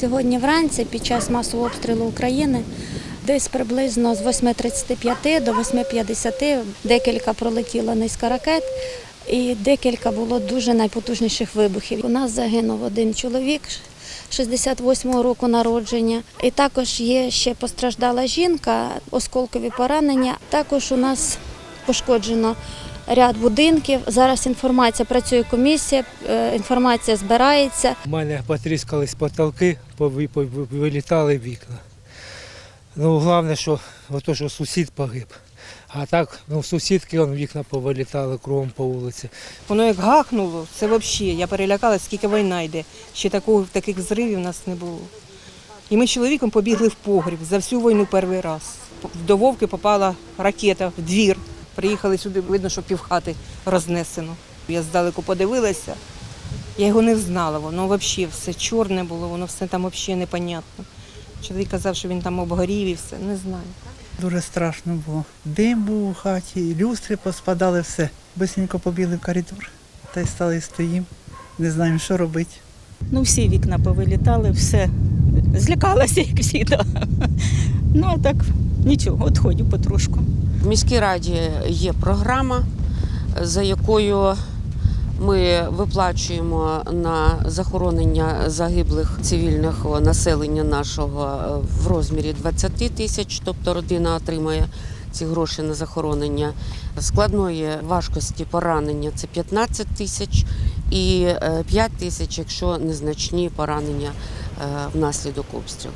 Сьогодні вранці під час масового обстрілу України десь приблизно з 8.35 до 8.50 декілька пролетіло низка ракет і декілька було дуже найпотужніших вибухів. У нас загинув один чоловік 68-го року народження. І також є ще постраждала жінка, осколкові поранення. Також у нас пошкоджено ряд будинків. Зараз інформація працює комісія, е, інформація збирається. У мене потріскались потолки, вилітали вікна. Ну, головне, що, ото, що сусід погиб. А так, ну, сусідки он, вікна повилітали кругом по вулиці. Воно як гахнуло, це взагалі, я перелякалась, скільки війна йде. Ще такого, таких зривів у нас не було. І ми з чоловіком побігли в погріб за всю війну перший раз. До Вовки попала ракета в двір. Приїхали сюди, видно, що півхати рознесено. Я здалеку подивилася, я його не знала, воно взагалі все чорне було, воно все там взагалі непонятно. Чоловік казав, що він там обгорів і все, не знаю. Дуже страшно було. Дим був у хаті, люстри поспадали, все. Бисенько побігли в коридор. Та й стали і стоїмо. Не знаємо, що робити. Ну, всі вікна повилітали, все. Злякалася, як всі. Да. Ну, а так, нічого, от ходю потрошку. В міській раді є програма, за якою ми виплачуємо на захоронення загиблих цивільного населення нашого е, в розмірі 20 тисяч, тобто родина отримає ці гроші на захоронення. Складної важкості поранення це 15 тисяч і е, 5 тисяч, якщо незначні поранення е, внаслідок обстрілу.